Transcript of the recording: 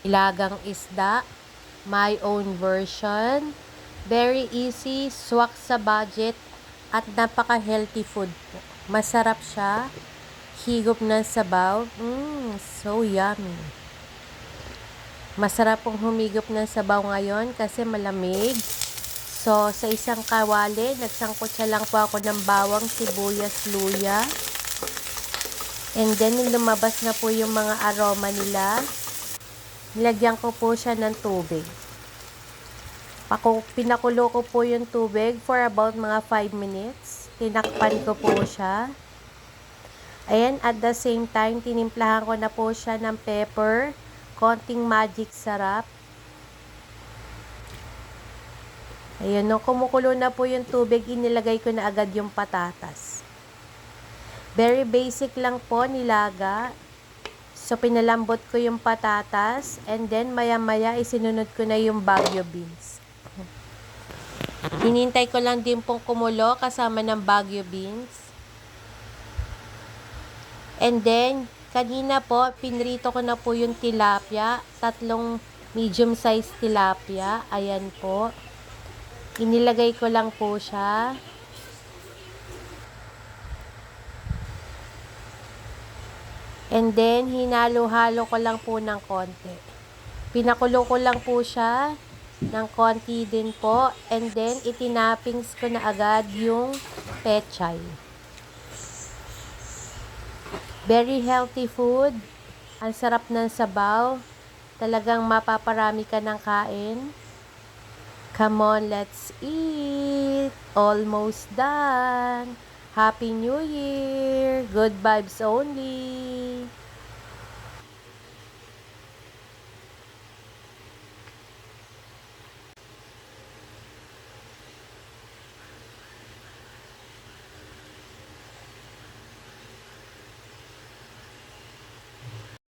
Ilagang isda, my own version. Very easy, swak sa budget, at napaka-healthy food po. Masarap siya. Higop ng sabaw. Mmm, so yummy. Masarap pong humigop ng sabaw ngayon kasi malamig. So, sa isang kawali, nagsangkotsa lang po ako ng bawang, sibuyas, luya. And then, lumabas na po yung mga aroma nila. Nilagyan ko po siya ng tubig. Paku, pinakulo ko po yung tubig for about mga 5 minutes. Tinakpan ko po siya. Ayan, at the same time, tinimplahan ko na po siya ng pepper, konting magic sarap. Ayan, nung kumukulo na po yung tubig, inilagay ko na agad yung patatas. Very basic lang po, nilaga. So, pinalambot ko yung patatas. And then, maya-maya, isinunod ko na yung bagyo beans. Hinintay ko lang din pong kumulo kasama ng bagyo beans. And then, kanina po, pinrito ko na po yung tilapia. Tatlong medium-sized tilapia. Ayan po. Inilagay ko lang po siya. And then, hinalo-halo ko lang po ng konti. Pinakulo ko lang po siya ng konti din po. And then, itinappings ko na agad yung pechay. Very healthy food. Ang sarap ng sabaw. Talagang mapaparami ka ng kain. Come on, let's eat. Almost done. Happy New Year. Good vibes only.